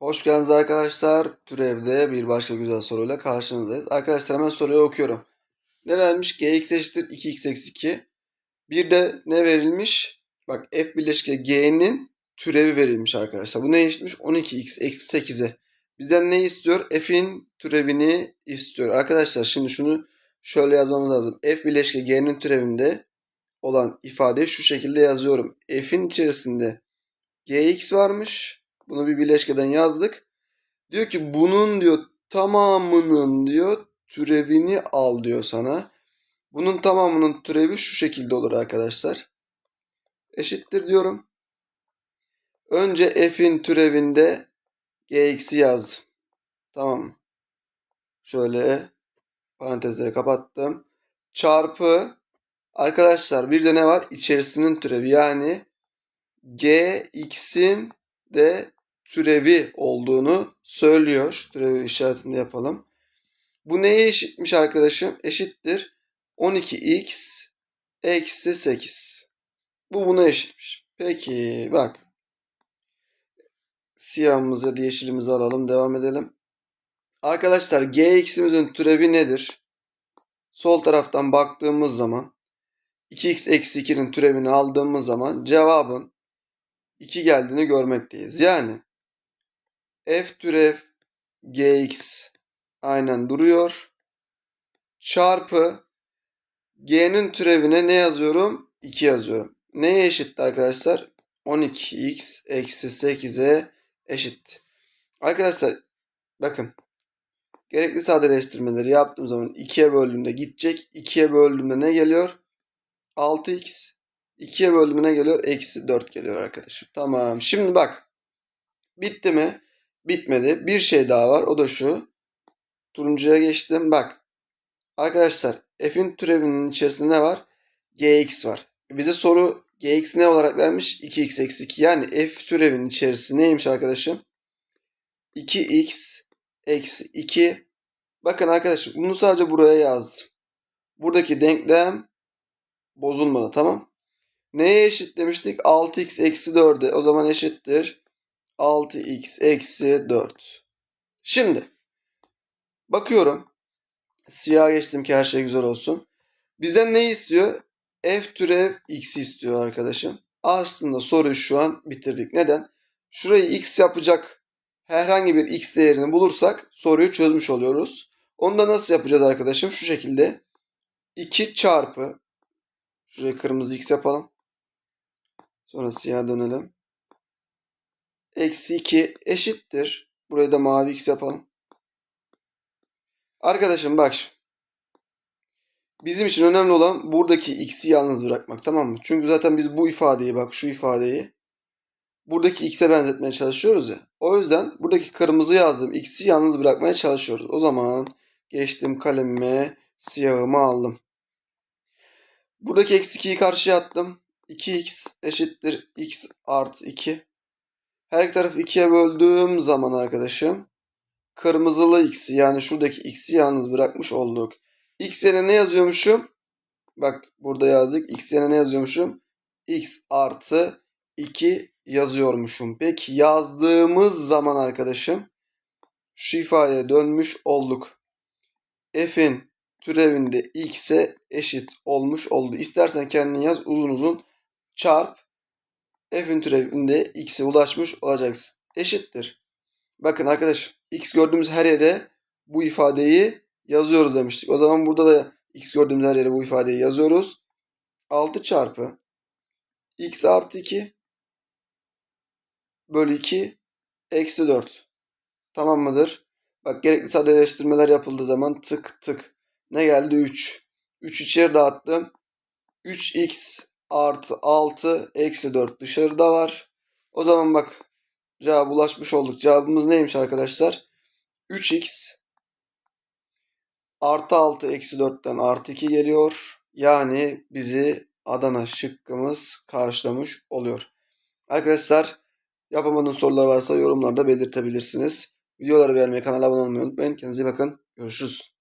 Hoş geldiniz arkadaşlar. Türev'de bir başka güzel soruyla karşınızdayız. Arkadaşlar hemen soruyu okuyorum. Ne vermiş? gx eşittir 2x eksi 2. Bir de ne verilmiş? Bak f birleşke g'nin türevi verilmiş arkadaşlar. Bu ne eşitmiş? 12x eksi 8'e. Bizden ne istiyor? f'in türevini istiyor. Arkadaşlar şimdi şunu şöyle yazmamız lazım. f birleşke g'nin türevinde olan ifadeyi şu şekilde yazıyorum. f'in içerisinde gx varmış. Bunu bir bileşkeden yazdık. Diyor ki bunun diyor tamamının diyor türevini al diyor sana. Bunun tamamının türevi şu şekilde olur arkadaşlar. Eşittir diyorum. Önce f'in türevinde gx'i yaz. Tamam. Şöyle parantezleri kapattım. Çarpı arkadaşlar bir de ne var? İçerisinin türevi yani gx'in de türevi olduğunu söylüyor. Türevi işaretini yapalım. Bu neye eşitmiş arkadaşım? Eşittir 12x eksi 8. Bu buna eşitmiş. Peki bak. Siyahımızı ya da yeşilimizi alalım. Devam edelim. Arkadaşlar gx'imizin türevi nedir? Sol taraftan baktığımız zaman 2x eksi 2'nin türevini aldığımız zaman cevabın 2 geldiğini görmekteyiz. Yani f türev gx aynen duruyor. Çarpı g'nin türevine ne yazıyorum? 2 yazıyorum. Neye eşitti arkadaşlar? 12x eksi 8'e eşit. Arkadaşlar bakın. Gerekli sadeleştirmeleri yaptığım zaman 2'ye böldüğümde gidecek. 2'ye böldüğümde ne geliyor? 6x 2'ye bölümüne geliyor. Eksi 4 geliyor arkadaşım. Tamam. Şimdi bak. Bitti mi? Bitmedi. Bir şey daha var. O da şu. Turuncuya geçtim. Bak. Arkadaşlar f'in türevinin içerisinde ne var? gx var. Bize soru gx ne olarak vermiş? 2x eksi 2. Yani f türevinin içerisi neymiş arkadaşım? 2x eksi 2. Bakın arkadaşım bunu sadece buraya yazdım. Buradaki denklem bozulmadı tamam. Neye eşit demiştik? 6x eksi 4'e. O zaman eşittir. 6x eksi 4. Şimdi bakıyorum. Siyah geçtim ki her şey güzel olsun. Bizden ne istiyor? F türev x istiyor arkadaşım. Aslında soruyu şu an bitirdik. Neden? Şurayı x yapacak herhangi bir x değerini bulursak soruyu çözmüş oluyoruz. Onu da nasıl yapacağız arkadaşım? Şu şekilde 2 çarpı şuraya kırmızı x yapalım. Sonra siyah dönelim. Eksi 2 eşittir. Burayı da mavi x yapalım. Arkadaşım bak. Bizim için önemli olan buradaki x'i yalnız bırakmak tamam mı? Çünkü zaten biz bu ifadeyi bak şu ifadeyi buradaki x'e benzetmeye çalışıyoruz ya. O yüzden buradaki kırmızı yazdığım x'i yalnız bırakmaya çalışıyoruz. O zaman geçtim kalemime siyahımı aldım. Buradaki eksi 2'yi karşıya attım. 2x eşittir x artı 2. Her iki tarafı 2'ye böldüğüm zaman arkadaşım kırmızılı x'i yani şuradaki x'i yalnız bırakmış olduk. x yerine ne yazıyormuşum? Bak burada yazdık. x yerine ne yazıyormuşum? x artı 2 yazıyormuşum. Peki yazdığımız zaman arkadaşım şu ifadeye dönmüş olduk. f'in türevinde x'e eşit olmuş oldu. İstersen kendin yaz uzun uzun çarp f'in türevinde x'e ulaşmış olacaksın. Eşittir. Bakın arkadaş x gördüğümüz her yere bu ifadeyi yazıyoruz demiştik. O zaman burada da x gördüğümüz her yere bu ifadeyi yazıyoruz. 6 çarpı x artı 2 bölü 2 eksi 4. Tamam mıdır? Bak gerekli sadeleştirmeler yapıldığı zaman tık tık. Ne geldi? 3. 3 içeri dağıttım. 3x artı 6 eksi 4 dışarıda var. O zaman bak cevap ulaşmış olduk. Cevabımız neymiş arkadaşlar? 3x artı 6 eksi 4'ten artı 2 geliyor. Yani bizi Adana şıkkımız karşılamış oluyor. Arkadaşlar yapamadığınız sorular varsa yorumlarda belirtebilirsiniz. Videoları beğenmeyi, kanala abone olmayı unutmayın. Kendinize iyi bakın. Görüşürüz.